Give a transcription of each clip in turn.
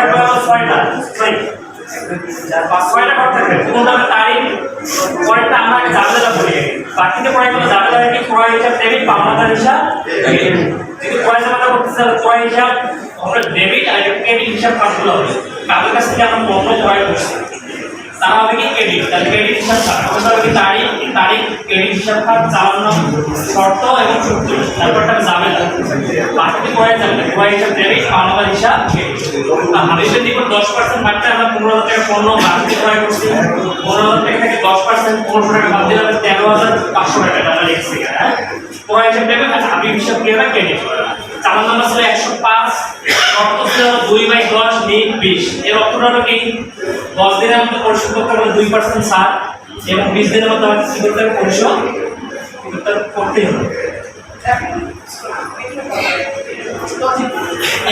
থাকবে হিসাব ডেবিট পাওনাদার হিসাব। যদি ক্রয় জামাতা করতে হিসাব আমরা ডেবিট আর ক্রেডিট হিসাব কাজগুলো হবে কাদের কাছ থেকে আমরা পণ্য করছি তারা হবে কি ক্রেডিট হিসাব খাত প্রথমে হবে কি তারিখ তারিখ ক্রেডিট হিসাব চালানো শর্ত এবং চুক্তি তারপরটা যাবে না বাকি কয়ে যাবে হিসাব ডেবিট দিকে দশ পার্সেন্ট বাড়তে আমরা পনেরো হাজার টাকা পণ্য বাড়তি ক্রয় করছি। পনেরো হাজার টাকা থেকে দশ পার্সেন্ট পনেরোশো টাকা তেরো হাজার পাঁচশো টাকা টাকা লিখছি হ্যাঁ? ক্রয় হিসাব দেবে আর হাবিব হিসাব নাম্বার ছিল একশো পাঁচ, শর্ত দুই বাই দশ দিন বিশ। এর অর্থটা হলো দশ দিনের মধ্যে পরিশোধ করতে হবে, দুই পার্সেন্ট ছাড়। এবং বিশ দিনের মধ্যে আমাকে কি করতে হবে। পরিশোধ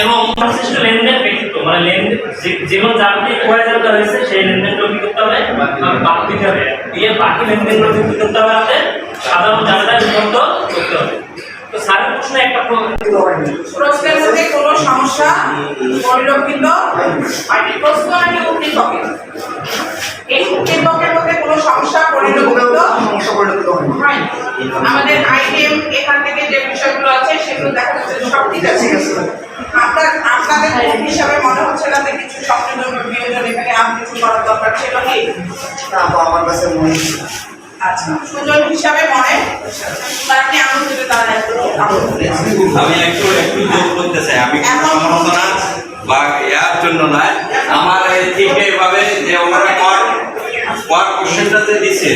এবং লেনদেন ব্যক্তিত্ব মানে লেনদেন হয়েছে সেই লেনদেনগুলো করতে হবে? বাদ দিতে হবে। দিয়ে বাকি লেনদেনগুলো করতে হবে করতে হবে। কোনো সমস্যা পরিলক্ষিত? প্রশ্ন এই সমস্যা হয়নি হয়নি আমাদের আইটেম এখান থেকে যে বিষয়গুলো আছে সেগুলো দেখা যাচ্ছে সব ঠিক আছে। আপনার আপনাদের হিসাবে মনে হচ্ছে না যে কিছু সংযোজন বিয়োজন এখানে আর কিছু করার দরকার ছিল কি? না আমার কাছে মনে আচ্ছা সুজন হিসাবে মনে? তারা কি তারা একটু। আমি একটু একটু যোগ করতে চাই। আমি কোনো সমালোচনা বা ইয়ার জন্য নয়। আমার এই ঠিক এইভাবে যে ওনারা কর কর কোশ্চেনটা যে দিছে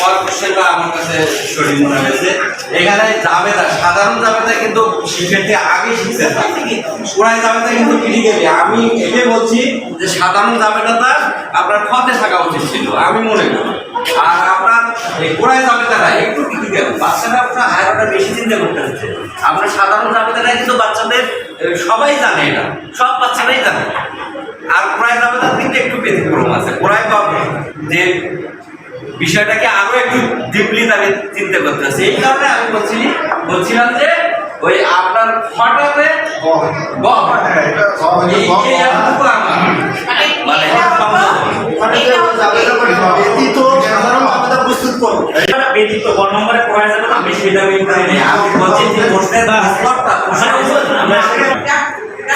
কর কোশ্চেনটা আমার কাছে সঠিক মনে হয়েছে। এখানে জাবেদা, সাধারণ জাবেদা কিন্তু শিক্ষার্থী আগে শিখছে। না পুরাই জাবেদা কিন্তু ক্রিটিক্যালি আমি এটাই বলছি যে সাধারণ জাবেদাটা আপনার খতে থাকা উচিত ছিল, আমি মনে করি। আর আপনার কোরআন জাবেদাটা একটু ক্রিটিক্যাল বাচ্চারা আপনার হায়ারটা বেশি চিন্তা করতে হচ্ছে। আপনার সাধারণ জাবেদাটা কিন্তু বাচ্চাদের সবাই জানে এটা। সব বাচ্চারাই জানে। আর কোরআন জাবেদার কিন্তু একটু ব্যতিক্রম আছে। কোরআন বাবু যে বিষয়টাকে আরও একটু ডিপলি তাকে চিন্তা করতে হচ্ছে এই কারণে আমি বলছি বলছিলাম যে ওই আপনার আমার। মানে মানে ভিটামিন মানে আমি বলছি যে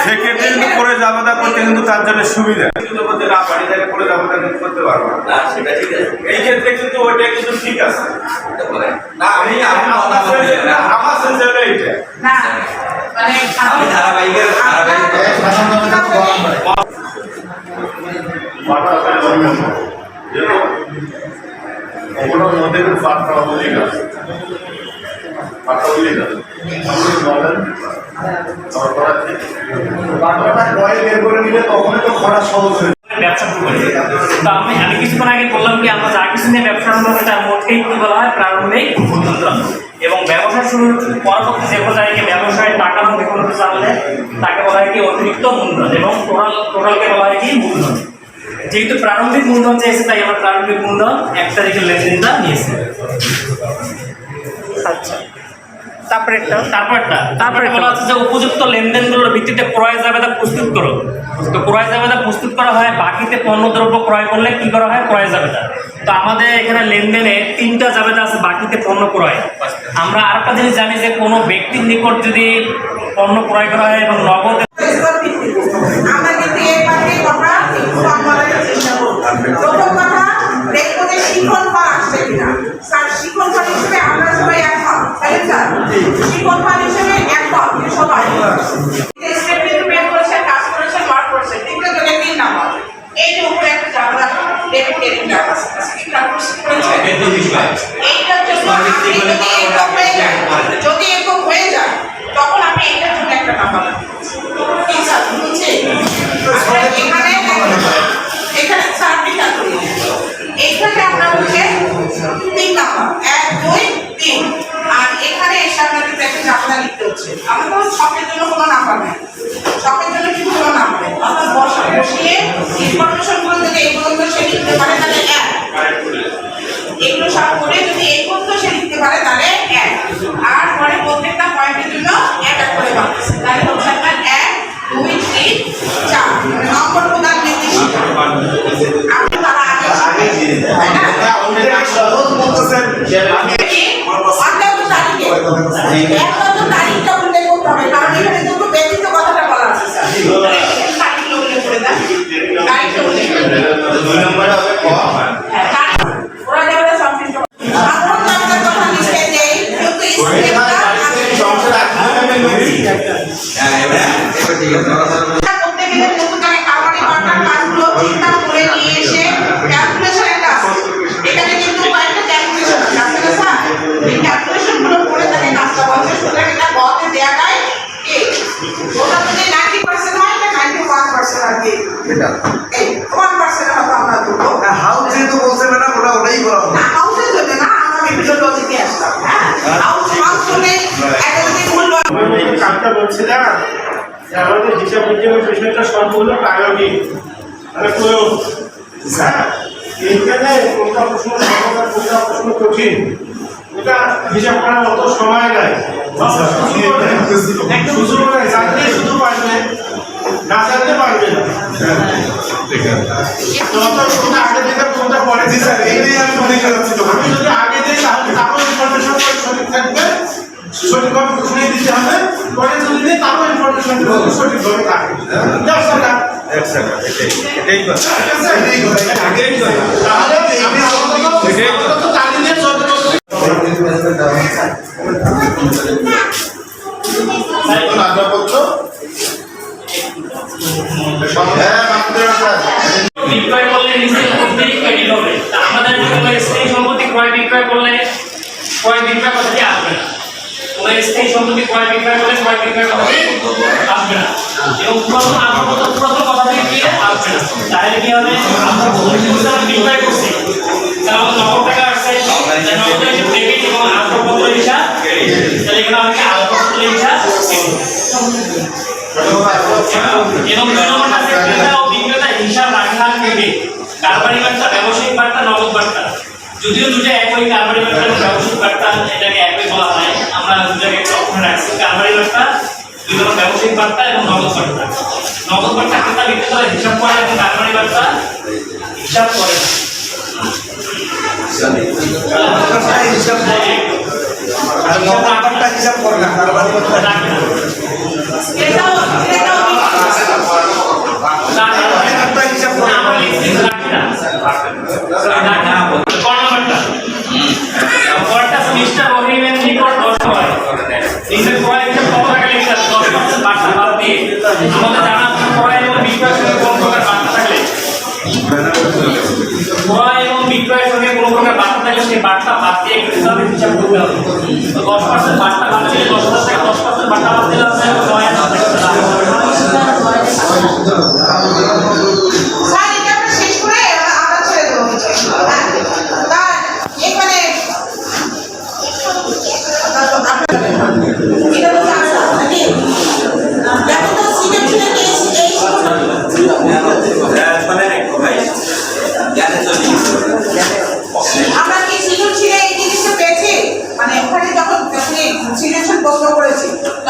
সেক্ষেত্রে কিন্তু করে জাবেদা করতে কিন্তু তার জন্য সুবিধা। কিন্তু বলতে না বাড়ি থেকে করে জাবেদা কিন্তু করতে পারব না। সেটা ঠিক আছে। এই ক্ষেত্রে কিন্তু ওইটা কিন্তু ঠিক আছে। না আমি আমি আমার সেন্সে আমার সেন্সে হলো এইটা। না মানে ধারাবাহিকের ধারাবাহিক ওগুলো মধ্যে পরে করে তখনই তো খরা সহজ হয়ে ব্যবসা আমি আমি কিছুক্ষণ আগে বললাম কি, আমরা যা কিছু নিয়ে ব্যবসা শুরু করি তার কি বলা হয় প্রারম্ভিক এবং ব্যবসা শুরু পরবর্তী যে পর্যায়ে ব্যবসায় টাকা মুখে কিছু আনলে, তাকে বলা হয় কি, অতিরিক্ত মূলধন এবং টোটাল টোটালকে বলা হয় কি, মূলধন। যেহেতু প্রারম্ভিক মূলধন চেয়েছে, তাই আমরা প্রারম্ভিক মূলধন এক তারিখের লেনদেনটা নিয়েছি। আচ্ছা। তারপরে একটা তারপরটা তারপরে বলা হচ্ছে যে উপযুক্ত লেনদেনগুলোর ভিত্তিতে ক্রয় জাবেদা প্রস্তুত করো। তো ক্রয় জাবেদা প্রস্তুত করা হয় বাকিতে পণ্যদ্রব্য ক্রয় করলে কি করা হয়? ক্রয় জাবেদা। তো আমাদের এখানে লেনদেনে তিনটা জাবেদা আছে বাকিতে পণ্য ক্রয়। আমরা আরেকটা জিনিস জানি যে কোনো ব্যক্তির নিকট যদি পণ্য ক্রয় করা হয় এবং নগদ হয়ে দুই নম্বরে হবে ক। হিসাব বিজ্ঞানের বিষয়টা সম্পূর্ণ প্রায়োগিক। মানে হ্যাঁ এইখানে কোনটা প্রশ্ন সমাধান কোনটা প্রশ্ন কঠিন। এটা হিসাব করার মতো সময় নাই। একটু সুযোগ নাই জানলে শুধু পারবে না জানলে পারবে না। কোনটা আগে দিতে কোনটা পরে জি আমি যদি আগে দিই তাহলে ইনফরমেশন সঠিক থাকবে। সঠিকভাবে শুনে দিতে হবে। পরে যদি তারও ইনফরমেশন সঠিকভাবে? হ্যাঁ, স্যার। বিক্রয় করলে নিচে মধ্যেই ক্রেডিট হবে। আমাদের কোনো স্থায়ী সম্পত্তি ক্রয় বিক্রয় করলে ক্রয় বিক্রয় কথাটি আসবে না? ক্রয় বিক্রয় করলে ক্রয় বিক্রয় কথাটি আসবে না। এবং পুরাতন প্রথম পুরাতন কথাটি কি আসবে না। তাহলে কি হবে? আমরা করছি। নগদ টাকা আসছে ডেবিট এবং হিসাব, তাহলে এখানে আমাকে আসবাবপত্র হিসাব এবং বিক্রেতা হিসাব কারবারি বার্তা, ব্যবসায়িক বার্তা, নগদ বার্তা। যদিও দুটো একই কারবারি এবং ব্যবসায়িক বার্তা এটাকে একই বলা হয় আমরা দুটাকে একটা অক্ষরে রাখছি কারবারি বার্তা দুই নম্বর ব্যবসায়িক বার্তা এবং নগদ বার্তা নগদ বার্তা ক্রেতা বিক্রেতা হিসাব করে এবং কারবারি বার্তা হিসাব করে না। হিসাব করে। আর হিসাব করে না, কারবারি করতে রাখে না। এটাও এটাও হিসাব করে। আমরা লিখছি রাখে না। রাখে না। ক নম্বরটা? পরেরটা আছে মিস্টার রহিমের নিকট নষ্ট হয় নিজের ক্রয় হিসাব কত টাকা লিখতে হবে? দশ পার্সেন্ট বার্তা বাদ দিয়ে আমাদের জানা এবং বিক্রয়ের সঙ্গে কোন বার্তা থাকলে ক্রয় এবং বিক্রয়ের সঙ্গে কোনো প্রকার বার্তা থাকলে সেই বার্তা বাদ দিয়ে হিসাবে হিসাব দশ পার্সেন্ট বার্তা বাদ দশ হাজার দশ পার্সেন্ট বার্তা বাদ দিলে টাকা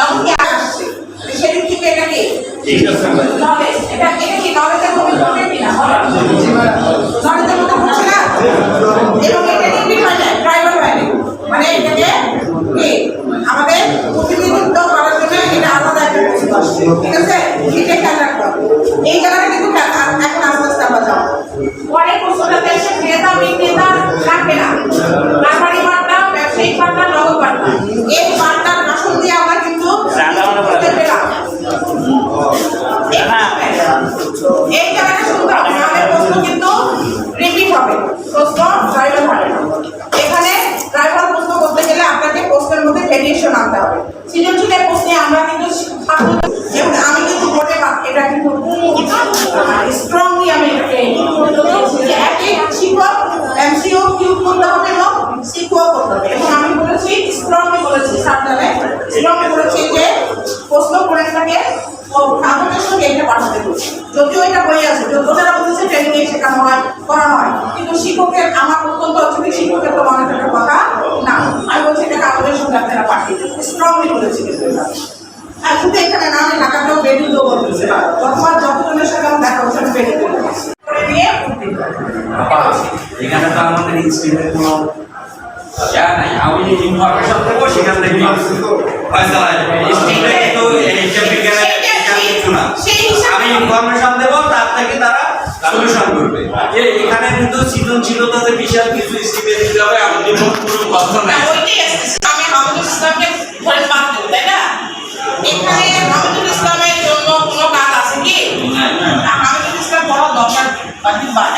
আসছে সেদিন এটা এটা কি? মতো হচ্ছে না এবং এটা হয় না ড্রাইভার হয় না মানে এটাকে আমাদের প্রতিনিধিত্ব করার জন্য এটা আলাদা একটা প্রশ্ন আসছে। ঠিক আছে? এটা খেয়াল রাখতে হবে এই জায়গাটা কিন্তু এখন আস্তে আস্তে আমরা যাব। পরের প্রশ্নটাতে এসে ক্রেতা বিক্রেতা রাখবে না। কারবারি বার্তা ব্যবসায়িক বার্তা নগদ বার্তা। এই এই জায়গাটা শুনতে হবে প্রশ্ন কিন্তু রিপিট হবে। প্রশ্ন ড্রাইভার হবে। এখানে ড্রাইভার প্রশ্ন করতে গেলে আপনাকে প্রশ্নের মধ্যে ভেরিয়েশন আনতে হবে। সৃজনশীলের প্রশ্নে আমরা কিন্তু যেমন আমি কিন্তু বলে এটা কিন্তু স্ট্রংলি আমি এটাকে একই শিক্ষক এমসিও কিউ করতে হবে এবং শিক্ষক করতে হবে। এবং আমি বলেছি স্ট্রংলি বলেছি সাবধানে। স্ট্রংলি বলেছি যে প্রশ্ন করে থাকে ও কাগজের সঙ্গে এটা পাঠাতে বলছে। যদিও এটা বই আছে যদি ওনারা বলছে ট্রেনিং এ শেখানো হয় করানো হয়। কিন্তু শিক্ষকের আমার অত্যন্ত অসুবিধা শিক্ষকের তো মনে থাকার কথা না। আমি বলছি এটা কাগজের সঙ্গে আপনারা পাঠিয়ে দেবেন স্ট্রংলি বলেছি কিন্তু এটা। আর শুধু এখানে না আমি ঢাকাতেও বেরিয়েও বলতেছি। যতবার যতজনের সাথে আমার দেখা হচ্ছে আমি বেরিয়ে করে নিয়ে এখানে তো আমাদের ইনস্টিটিউটের কোনো নাই। আমি যে ইনফরমেশন দেবো সেখান থেকে ফয়সালা ইনস্টিটিউটে তো এই হিসাব বিজ্ঞানের বিজ্ঞান কিছু না সেই হিসাবে- আমি ইনফরমেশন দেবো তার থেকে তারা সলিউশন করবে। যে এখানে কিন্তু সৃজনশীলতাতে বিশাল কিছু স্টিপে দিতে হবে আমাদের কোনো কথা নাই। আমি হামিদুল ইসলামকে ধরে বাদ দেবো, তাই না? এখানে হামিদুল ইসলামের জন্য কোনো কাজ আছে কি? না, ইসলাম বড় দরকার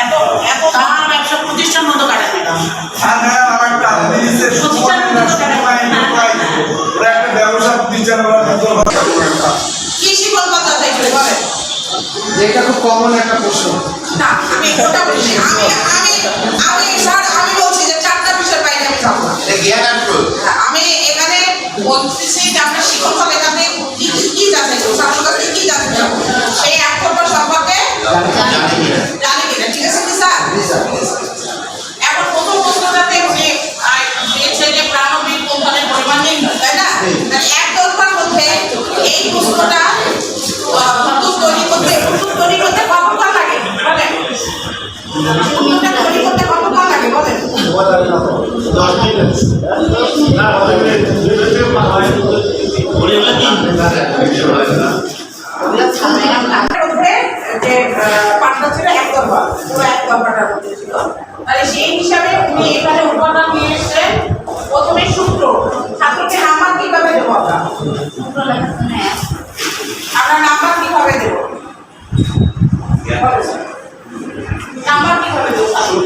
এত এত ব্যবসা প্রতিষ্ঠান মতো কাটে ম্যাডাম আপনি প্রতিষ্ঠান মতো কাটে ওরা একটা ব্যবসা প্রতিষ্ঠান ওরা নতুন কি শিকল কথা চাইছে বলেন? এটা খুব কমন একটা প্রশ্ন। না, আমি আমি আমি আমি স্যার আমি বলছি যে চারটা বিষয় বাইরে আমি যাব না। হ্যাঁ, আমি এখানে বলতেছি যে আমরা শিক্ষক এখানে কি কি ছাত্র কাছে সেই এক নম্বর সম্পর্কে জানি কিনা ঠিক আছে কি স্যার? এখন প্রথম প্রশ্নটাতে উনি দিয়েছে যে কোম্পানির পরিমাণ নির্ণয়। এক দরকার মধ্যে এই প্রশ্নটা তৈরি করতে তৈরি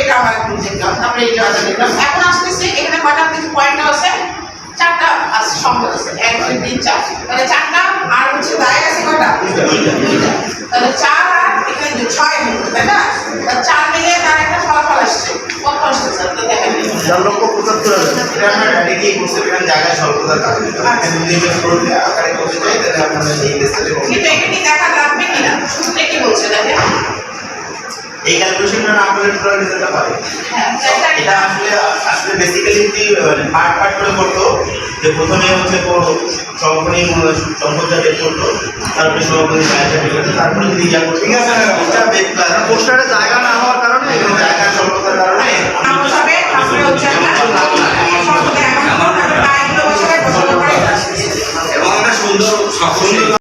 এটা আমরা এখন দেখলাম আমরা এই জায়গাটা দেখলাম। এখন আসতেছি এখানে কয়টা কিছু পয়েন্ট আছে চারটা সম্পদ আছে এক দুই তিন চার। তাহলে চারটা আর হচ্ছে দায় আছে কয়টা তাহলে চার আর এখানে ছয় হলো তাই না? চার মিলিয়ে তার একটা ফলাফল আসছে। কত আসছে স্যার? তো দেখেন চার লক্ষ পঁচাত্তর হাজার আমরা ডাইরেক্টলি করতে পারেন জায়গায় স্বল্পতার কারণে যদি আকারে করতে চাই তাহলে আপনাদের এই লিস্টে কিন্তু এখানে দেখা লাগবে কিনা? শুনতে কি বলছে? দেখেন এই ক্যালকুলেশনটা না করলে টোটাল রেজাল্টটা পাবে হ্যাঁ এটা আসলে আসলে বেসিক্যালি যদি পার্ট পার্ট করে করতো। যে প্রথমে হচ্ছে সভাপতি সম্পদটা বের করতো তারপরে সভাপতি সাহায্য বের করতো তারপরে যদি ইয়া করতো। ঠিক আছে পোস্টারে জায়গা না হওয়ার কারণে জায়গা স্বল্পতার কারণে আমরা আমরা এবং একটা সুন্দর সুন্দর।